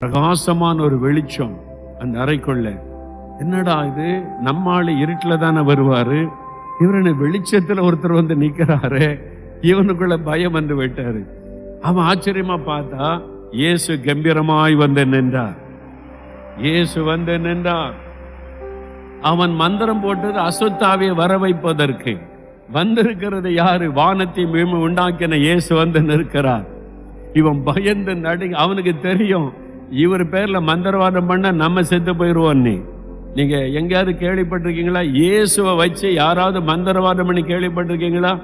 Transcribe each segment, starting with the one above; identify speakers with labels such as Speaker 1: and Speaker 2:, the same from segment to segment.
Speaker 1: பிரகாசமான ஒரு வெளிச்சம் அந்த அறைக்குள்ள. என்னடா இது? நம்ம ஆளு இருட்டுல தானே வருவாரு? இவரு வெளிச்சத்துல ஒருத்தர் வந்து நிக்கிறாரு. இவனுக்குள்ள பயம் வந்து விட்டாரு. அவன் ஆச்சரியமா பார்த்தா இயேசு கம்பீரமாய் வந்து நின்றார். இயேசு வந்து நின்றார். அவன் மந்திரம் போட்டது அசுத்தாவை வர வைப்பதற்கு வந்திருக்கிறது யாரு? வானத்தை உண்டாக்கின இயேசு வந்து நிற்கிறார். இவன் பயந்து நடு அவனுக்கு தெரியும் இவர் பேரில் மந்திரவாதம் பண்ண நம்ம செத்து போயிடுவோம் நீ. நீங்கள் எங்கேயாவது கேள்விப்பட்டிருக்கீங்களா? இயேசுவை வச்சு யாராவது மந்திரவாதம் பண்ணி கேள்விப்பட்டிருக்கீங்களா?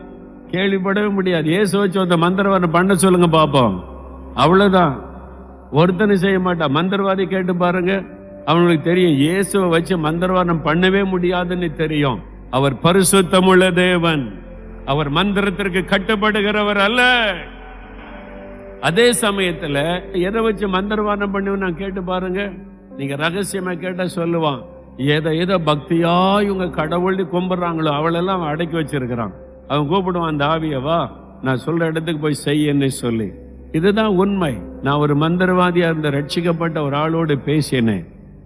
Speaker 1: கேள்விப்படவே முடியாது. இயேசு வச்சு அந்த மந்திரவாதம் பண்ண சொல்லுங்க பார்ப்போம் அவ்வளோதான் ஒருத்தனை செய்ய மாட்டான் மந்திரவாதி கேட்டு பாருங்க. அவனுக்கு தெரியும். இயேசுவை வச்சு மந்திரவாதம் பண்ணவே முடியாதுன்னு தெரியும். அவர் பரிசுத்தமுள்ள தேவன். அவர் மந்திரத்திற்கு கட்டுப்படுகிறவர் அல்ல. அதே சமயத்துல எதை வச்சு மந்திரவாதம் பண்ணுவோம் நான் கேட்டு பாருங்க. நீங்க ரகசியமா கேட்டா சொல்லுவான் எதை எதை பக்தியா இவங்க கடவுள்னு கும்பிடுறாங்களோ அவளெல்லாம் அவன் அடக்கி வச்சிருக்கிறான். அவன் கூப்பிடுவான் அந்த ஆவியவா நான் சொல்ற இடத்துக்கு போய் செய்யன்னு சொல்லி. இதுதான் உண்மை. நான் ஒரு மந்திரவாதியா இருந்த ரட்சிக்கப்பட்ட ஒரு ஆளோடு பேசினேன்.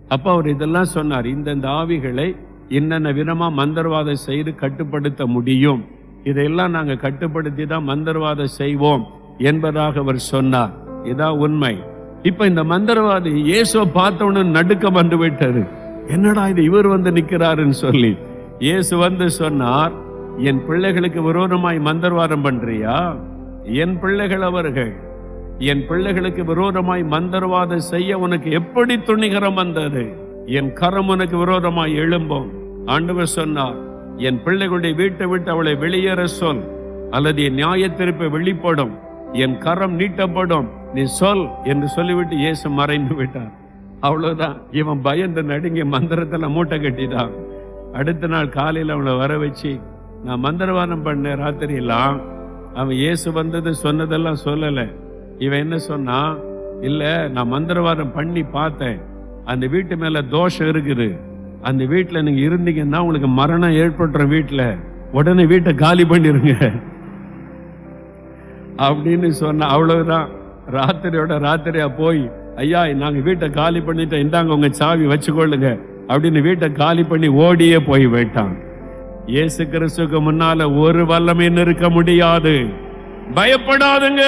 Speaker 1: அப்ப அவர் இதெல்லாம் சொன்னார் இந்தந்த ஆவிகளை என்னென்ன விதமா மந்திரவாதம் செய்து கட்டுப்படுத்த முடியும்? இதையெல்லாம் நாங்கள் கட்டுப்படுத்தி தான் மந்திரவாதம் செய்வோம். என்பதாக அவர் சொன்னார். இதான் உண்மை. இப்ப இந்த மந்திரவாதி இயேசுவை பார்த்த நடுக்கம் வந்து விட்டது. என்னடா இது இவர் வந்து நிக்கிறாருன்னு சொல்லி. இயேசு வந்து சொன்னார் என் பிள்ளைகளுக்கு விரோதமாய் மந்திரவாதம் பண்றியா? என் பிள்ளைகள் அவர்கள். என் பிள்ளைகளுக்கு விரோதமாய் மந்திரவாதம் செய்ய உனக்கு எப்படி துணிகரம் வந்தது? என் கரம் உனக்கு விரோதமாய் எழும்பும். ஆண்டவர் சொன்னார் என் பிள்ளைகளுடைய வீட்டை விட்டு அவளை வெளியேற சொல். அல்லது என் நியாயத்திருப்பு வெளிப்படும். என் கரம் நீட்டப்படும். நீ சொல் என்று சொல்லிவிட்டு இயேசு மறைந்து விட்டார். அவ்வளவுதான். இவன் பயந்து நடுங்கி மந்திரத்துல மூட்டை கட்டிட்டான். அடுத்த நாள் காலையில் அவனை வர வச்சு நான் மந்திரவாதம் பண்ணேன் ராத்திரி எல்லாம் அவன் இயேசு வந்தது சொன்னதெல்லாம் சொல்லல. இவன் என்ன சொன்னான் இல்ல நான் மந்திரவாதம் பண்ணி பார்த்தேன். அந்த வீட்டு மேல தோஷம் இருக்குது. அந்த வீட்டுல நீங்க இருந்தீங்கன்னா உங்களுக்கு மரணம் ஏற்பட்டுற வீட்டுல. உடனே வீட்டை காலி பண்ணிருங்க. அப்படின்னு சொன்ன அவ்வளவுதான். ராத்திரியோட ராத்திரியா போய் ஐயா நாங்க வீட்டை காலி பண்ணிட்டோம். இந்தாங்க உங்க சாவி வச்சுக்கொள்ளுங்க. அப்படின்னு வீட்டை காலி பண்ணி ஓடியே போய் விட்டான். இயேசு கிறிஸ்துக்கு முன்னால ஒரு வல்லமே நிற்க முடியாது. பயப்படாதுங்க.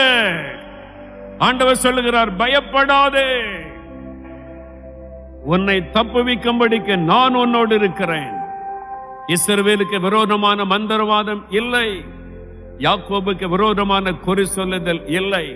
Speaker 1: ஆண்டவர் சொல்லுகிறார் பயப்படாதே. உன்னை தப்புவிக்கும்படிக்கு நான் உன்னோடு இருக்கிறேன். இஸ்ரவேலுக்கு விரோதமான மந்திரவாதம் இல்லை. யாக்கோபுக்கு விரோதமான குறி சொல்லுதல் இல்லை.